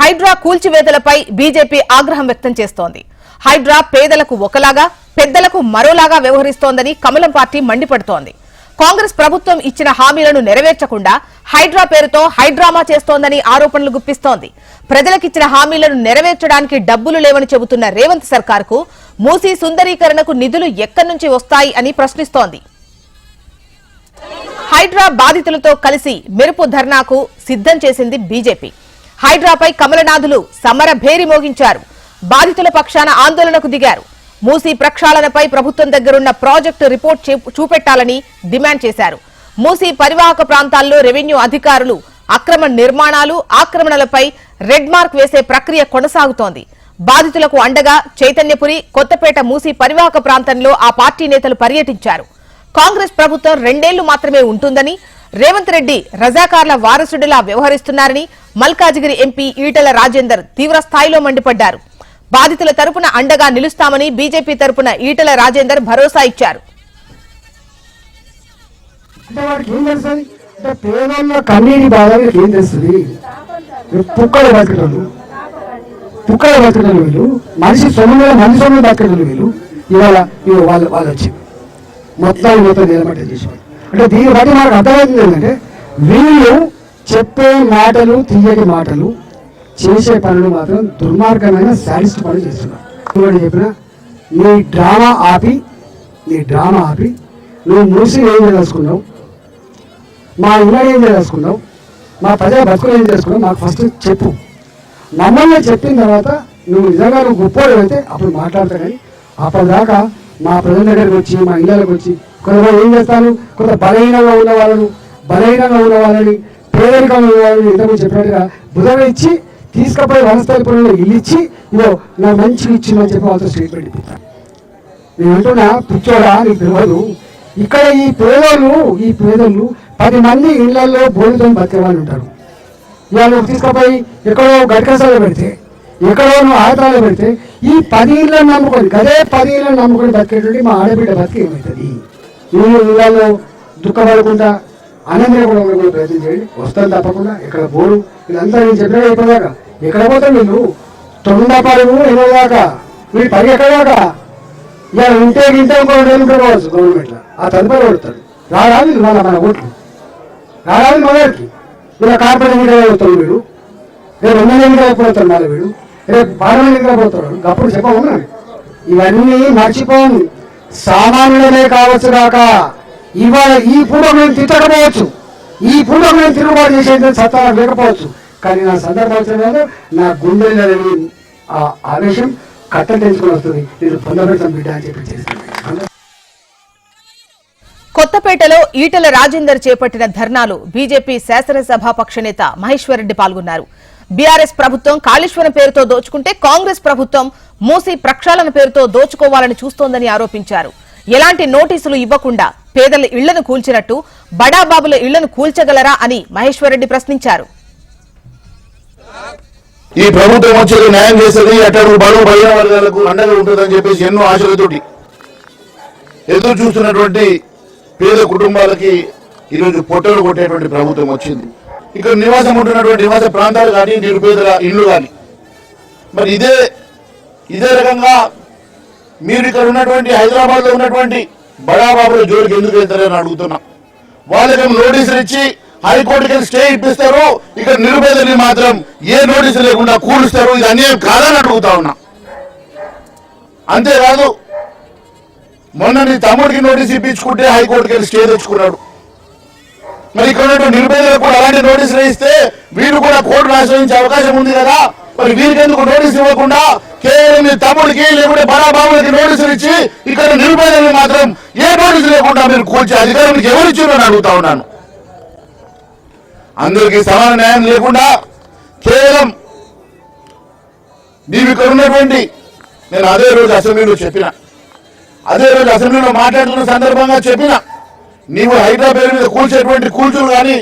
Hydraa కూల్చివేతలపై BJP ఆగ్రహం వ్యక్తం చేస్తోంది. హైడ్రా పేదలకు ఒకలాగా పెద్దలకు మరోలాగా వ్యవహరిస్తోందని కమలం పార్టీ మండిపడుతోంది. కాంగ్రెస్ ప్రభుత్వం ఇచ్చిన హామీలను నెరవేర్చకుండా హైడ్రా పేరుతో హైడ్రామా చేస్తోందని ఆరోపణలు గుప్పిస్తోంది. ప్రజలకిచ్చిన హామీలను నెరవేర్చడానికి డబ్బులు లేవని చెబుతున్న రేవంత్ సర్కార్కు మూసీ సుందరీకరణకు నిధులు ఎక్కడి నుంచి వస్తాయి అని ప్రశ్నిస్తోంది. హైడ్రా బాధితులతో కలిసి మెరుపు ధర్నాకు సిద్ధం చేసింది బీజేపీ. హైడ్రాపై కమలనాథులు సమర భేరి మోగించారు. బాధితుల పక్షాన ఆందోళనకు దిగారు. మూసీ ప్రక్షాళనపై ప్రభుత్వం దగ్గరున్న ప్రాజెక్టు రిపోర్ట్ చూపెట్టాలని డిమాండ్ చేశారు. మూసీ పరివాహక ప్రాంతాల్లో రెవెన్యూ అధికారులు అక్రమ నిర్మాణాలు ఆక్రమణలపై రెడ్ మార్క్ వేసే ప్రక్రియ కొనసాగుతోంది. బాధితులకు అండగా చైతన్యపురి కొత్తపేట మూసీ పరివాహక ప్రాంతంలో ఆ పార్టీ నేతలు పర్యటించారు. కాంగ్రెస్ ప్రభుత్వం రెండేళ్ళు మాత్రమే ఉంటుందని రేవంత్ రెడ్డి రజాకార్ల వారసుడిలా వ్యవహరిస్తున్నారని మల్కాజిగిరి ఎంపీ ఈటల రాజేందర్ తీవ్ర స్థాయిలో మండిపడ్డారు. బాధితుల తరపున అండగా నిలుస్తామని బీజేపీ తరపున ఈటల రాజేందర్ భరోసా ఇచ్చారు. అంటే వాడికి వీళ్ళు మనిషి సొమ్ములు మంది సొమ్ములు బతకటోళ్ళు వీళ్ళు. ఇవాళ వాళ్ళు వాళ్ళు వచ్చి మొత్తం మొత్తం నిలబడి చేసేవాళ్ళు. అంటే దీన్ని బట్టి మనకు అర్థమవుతుంది ఏంటంటే వీళ్ళు చెప్పే మాటలు తీయని మాటలు చేసే పనులు మాత్రం దుర్మార్గమైన శాడిస్ట్ పనులు చేస్తున్నారు. ఇంకోటి చెప్పిన నీ డ్రామా ఆపి నీ డ్రామా ఆపి నువ్వు మూసి ఏం చేసుకున్నావు మా ఇల్లు ఏం చేసుకున్నావు మా ప్రజల బతుకులు ఏం చేసుకున్నావు? మాకు ఫస్ట్ చెప్పు. మమ్మల్ని చెప్పిన తర్వాత నువ్వు నిజంగా నువ్వు గొప్పోడు అయితే అప్పుడు మాట్లాడతా కానీ అప్పటిదాకా మా ప్రజల దగ్గరికి వచ్చి మా ఇళ్ళకి వచ్చి కొంతమంది ఏం చేస్తాను కొంత బలహీనంగా ఉన్న వాళ్ళను బలహీనంగా ఉన్న వాళ్ళని పేదరికంగా ఉన్న వాళ్ళని ఇంతకు చెప్పినట్టుగా బుధం ఇచ్చి తీసుకపోయి వనస్థలిపురంలో ఇల్లు ఇచ్చి ఇదో నా మంచిగా ఇచ్చిందని చెప్పి వాళ్ళతో స్టేట్మెంట్ ఇప్పిస్తాను నేను అంటున్నా పిచ్చోడా నీకు తెలియదు. ఇక్కడ ఈ పేదోళ్ళు ఈ పేదోళ్ళు పది మంది ఇళ్ళలో బోడితో బతికే వాళ్ళు ఉంటారు. ఇవాళ తీసుకుపోయి ఎక్కడో గడికసాలు పెడితే ఎక్కడో నువ్వు ఆడతాలు పెడితే ఈ పది ఇళ్ళని నమ్ముకొని అదే పది ఇళ్ళని నమ్ముకొని బతికేటువంటి మా ఆడబిడ్డ బతికి ఏమవుతుంది? మీరు ఇళ్ళలో దుఃఖపడకుండా ఆనందంగా కూడా ఉండకుండా ప్రయత్నం చేయండి. వస్తాను తప్పకుండా. ఇక్కడ బోరు ఇదంతా నేను చెప్పినా అయిపోయాక ఎక్కడ పోతాం వీళ్ళు తొండ పరుగు దాకా. వీళ్ళు పని ఎక్కడదాకా ఇలా ఇంటే ఇంటే ఇంకో రెండు కావచ్చు గవర్నమెంట్లో. ఆ తదుపరి కొడతాడు రావాలి వాళ్ళ మన ఓట్లు. రావాలి మొదటికి ఇలా కార్పొరేట్ మీద పోతాడు వీడు? రేపు ఎమ్మెల్యే మీద పోతాడు మళ్ళీ వీడు? రేపు పార్లమెంట్ మీద పోతాడు అప్పుడు చెప్పమన్నా ఇవన్నీ మర్చిపోను సామాన్యులనే కావచ్చు కాక ఇవాళ ఈ పూట మేము తిట్టకపోవచ్చు. ఈ పూట మేము తిరుగుబాటు చేసేది సత్తా లేకపోవచ్చు. కానీ నా సందర్భం నా గుండె ఆ ఆవేశం కట్టలు తెంచుకొని వస్తుంది. నేను పొందబెడతాను బిడ్డ అని చెప్పి చేస్తాను కొత్తపేటలో ఈటల రాజేందర్ చేపట్టిన ధర్నాలు బీజేపీ శాసనసభాపక్ష నేత మహేశ్వరరెడ్డి పాల్గొన్నారు. బీఆర్ఎస్ ప్రభుత్వం కాళేశ్వరం పేరుతో దోచుకుంటే కాంగ్రెస్ ప్రభుత్వం మూసి ప్రక్షాళన పేరుతో దోచుకోవాలని చూస్తోందని ఆరోపించారు. ఎలాంటి నోటీసులు ఇవ్వకుండా పేదల ఇళ్ళను కూల్చినట్టు బడాబాబుల ఇళ్ళను కూల్చగలరా అని మహేశ్వరరెడ్డి ప్రశ్నించారు. ఈ ప్రభుత్వం వచ్చేది న్యాయం చేసేది అటు బరువు బలహీన వర్గాలకు అండగా ఉంటుందని చెప్పేసి ఎన్నో ఆశలతోటి ఎదురు చూస్తున్నటువంటి పేద కుటుంబాలకి ఈరోజు పొట్టలు కొట్టేటువంటి ప్రభుత్వం వచ్చింది. ఇక్కడ నివాసం ఉంటున్నటువంటి నివాస ప్రాంతాలు కానీ నిరుపేదల ఇల్లు కానీ మరి ఇదే ఇదే రకంగా మీరు ఇక్కడ ఉన్నటువంటి హైదరాబాద్లో ఉన్నటువంటి బడాబాబుల జోలికి ఎందుకు వెళ్తారని అడుగుతున్నా. వాళ్ళకి నోటీసులు ఇచ్చి హైకోర్టుకి వెళ్ళి స్టే ఇప్పిస్తారు ఇక్కడ నిరుపేదల్ని మాత్రం ఏ నోటీసు లేకుండా కూలుస్తారు ఇది అన్యాయం కాదని అడుగుతా ఉన్నా. అంతేకాదు మొన్న నీ తమ్ముడికి నోటీస్ ఇప్పించుకుంటే హైకోర్టుకి వెళ్ళి స్టే తెచ్చుకున్నాడు. మరి ఇక్కడ ఉన్నటువంటి నిరుపేదలకు కూడా అలాంటి నోటీసులు ఇస్తే వీరు కూడా కోర్టును ఆశ్రయించే అవకాశం ఉంది కదా. మరి వీరికెందుకు నోటీస్ ఇవ్వకుండా కేవలం మీ తమ్ముడికి లేకుంటే బడాబాబులకి నోటీసులు ఇచ్చి ఇక్కడ నిరుపేదలకు మాత్రం ఏ నోటీసు లేకుండా మీరు కూల్చే అధికారం మీకు ఎవరు అడుగుతా ఉన్నాను. అందరికీ సమాన న్యాయం లేకుండా కేవలం నీవు ఇక్కడ ఉన్నటువంటి నేను అదే రోజు అసెంబ్లీలో చెప్పిన అదే రోజు అసెంబ్లీలో మాట్లాడుతున్న సందర్భంగా చెప్పిన నీవు హైదరాబాద్ మీద కూల్చేటువంటి కూల్చులు కానీ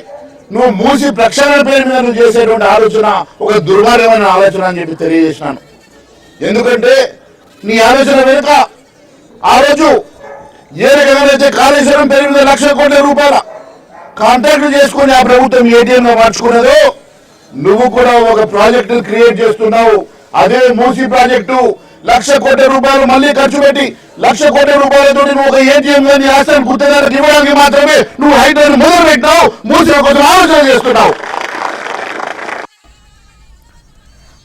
నువ్వు మూసి ప్రక్షాళన పేరు మీద నువ్వు చేసేటువంటి ఆలోచన ఒక దుర్మార్గమైన ఆలోచన అని చెప్పి తెలియజేసినాను. ఎందుకంటే నీ ఆలోచన వెనుక ఆ రోజు ఏ రకంగా కాళేశ్వరం పేరు మీద లక్ష కోట్ల రూపాయల కాంట్రాక్ట్ చేసుకుని ఆ ప్రభుత్వం ఏటీఎంలో మార్చుకున్నదో నువ్వు కూడా ఒక ప్రాజెక్టు క్రియేట్ చేస్తున్నావు. అదే మూసి ప్రాజెక్టు లక్ష కోట్ల రూపాయలు మళ్ళీ ఖర్చు పెట్టి లక్ష కోట్ల రూపాయలతో నువ్వు ఒక ఏటీఎం గాని ఆస్తిని గుర్తుదారికి ఇవ్వడానికి మాత్రమే నువ్వు హైడ్రాని మొదలు పెట్టినావు మూసిన కోసం ఆలోచన చేస్తున్నావు.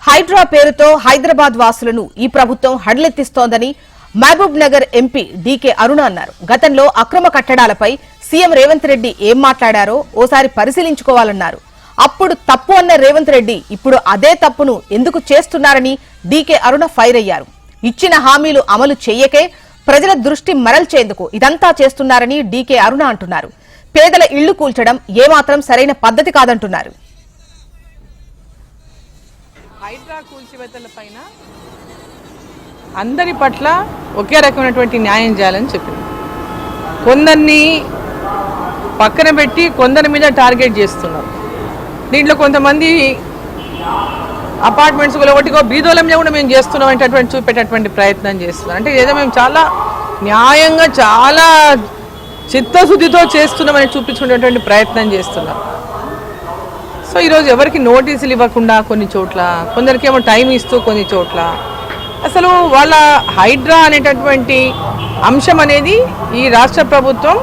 హైడ్రా పేరుతో హైదరాబాద్ వాసులను ఈ ప్రభుత్వం హడలెత్తిస్తోందని మహబూబ్ నగర్ ఎంపీ డీకే అరుణ అన్నారు. గతంలో అక్రమ కట్టడాలపై సీఎం రేవంత్ రెడ్డి ఏం మాట్లాడారో ఓసారి పరిశీలించుకోవాలన్నారు. అప్పుడు తప్పు అన్న రేవంత్ రెడ్డి ఇప్పుడు అదే తప్పును ఎందుకు చేస్తున్నారని డీకే అరుణ ఫైర్ అయ్యారు. ఇచ్చిన హామీలు అమలు చెయ్యకే ప్రజల దృష్టి మరల్చేందుకు ఇదంతా చేస్తున్నారని డీకే అరుణ అంటున్నారు. పేదల ఇళ్ళు కూల్చడం ఏమాత్రం సరైన పద్ధతి కాదంటున్నారు. హైడ్రా కూల్చివేతల పైన అందరి పట్ల ఒకే రకమైనటువంటి న్యాయం చేయాలని చెప్పింది. కొందరిని పక్కన పెట్టి కొందరి మీద టార్గెట్ చేస్తున్నారు. దీంట్లో కొంతమంది అపార్ట్మెంట్స్ ఒకటికో బీదోలంలో కూడా మేము చేస్తున్నాం అనేటటువంటి చూపేటటువంటి ప్రయత్నం చేస్తున్నాం. అంటే ఏదో మేము చాలా న్యాయంగా చాలా చిత్తశుద్ధితో చేస్తున్నామని చూపించుకునేటువంటి ప్రయత్నం చేస్తున్నాం. సో ఈరోజు ఎవరికి నోటీసులు ఇవ్వకుండా కొన్ని చోట్ల కొందరికి ఏమో టైం ఇస్తూ కొన్ని చోట్ల అసలు వాళ్ళ హైడ్రా అనేటటువంటి అంశం అనేది ఈ రాష్ట్ర ప్రభుత్వం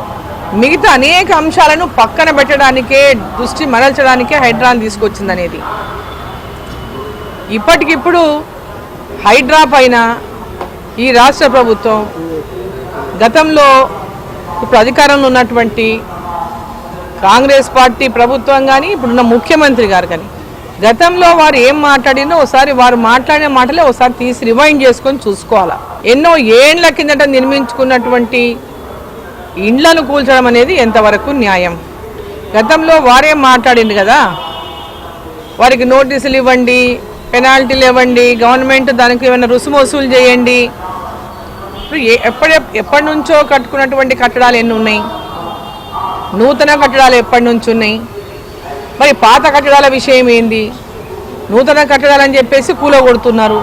మిగతా అనేక అంశాలను పక్కన పెట్టడానికే దృష్టి మరల్చడానికే హైడ్రాని తీసుకొచ్చింది అనేది ఇప్పటికిప్పుడు హైడ్రా పైన ఈ రాష్ట్ర ప్రభుత్వం గతంలో ఇప్పుడు అధికారంలో ఉన్నటువంటి కాంగ్రెస్ పార్టీ ప్రభుత్వం కానీ ఇప్పుడున్న ముఖ్యమంత్రి గారు కానీ గతంలో వారు ఏం మాట్లాడినో ఒకసారి వారు మాట్లాడిన మాటలే ఒకసారి తీసి రివైండ్ చేసుకొని చూసుకోవాలా. ఎన్నో ఏండ్ల కిందట నిర్మించుకున్నటువంటి ఇండ్లను కూల్చడం అనేది ఎంతవరకు న్యాయం? గతంలో వారేం మాట్లాడింది కదా? వారికి నోటీసులు ఇవ్వండి పెనాల్టీలు ఇవ్వండి గవర్నమెంట్ దానికి ఏమైనా రుసుము వసూలు చేయండి. ఇప్పుడు ఏ- ఎప్పటి ఎప్పటి నుంచో కట్టుకున్నటువంటి కట్టడాలు ఎన్ని ఉన్నాయి? నూతన కట్టడాలు ఎప్పటి నుంచి ఉన్నాయి? మరి పాత కట్టడాల విషయం ఏంది? నూతన కట్టడాలని చెప్పేసి కూలగొడుతున్నారు.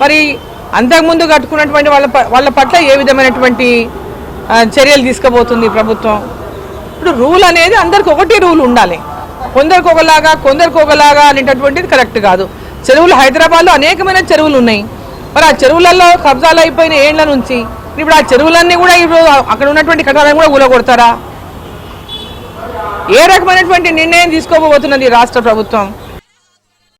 మరి అంతకుముందు కట్టుకున్నటువంటి వాళ్ళ వాళ్ళ పట్ల ఏ విధమైనటువంటి చర్యలు తీసుకుపోతుంది ప్రభుత్వం? ఇప్పుడు రూల్ అనేది అందరికి ఒకటే రూల్ ఉండాలి. కొందరికి ఒకలాగా కొందరికి ఒకలాగా అనేటటువంటిది కరెక్ట్ కాదు. చెరువులు హైదరాబాద్లో అనేకమైన చెరువులు ఉన్నాయి. మరి ఆ చెరువులలో కబ్జాలు అయిపోయిన ఏండ్ల నుంచి ఇప్పుడు ఆ చెరువులన్నీ కూడా ఇప్పుడు అక్కడ ఉన్నటువంటి కట్టడాలను కూడా ఊలగొడతారా? ఏ రకమైనటువంటి నిర్ణయం తీసుకోబోతున్నది రాష్ట్ర ప్రభుత్వం?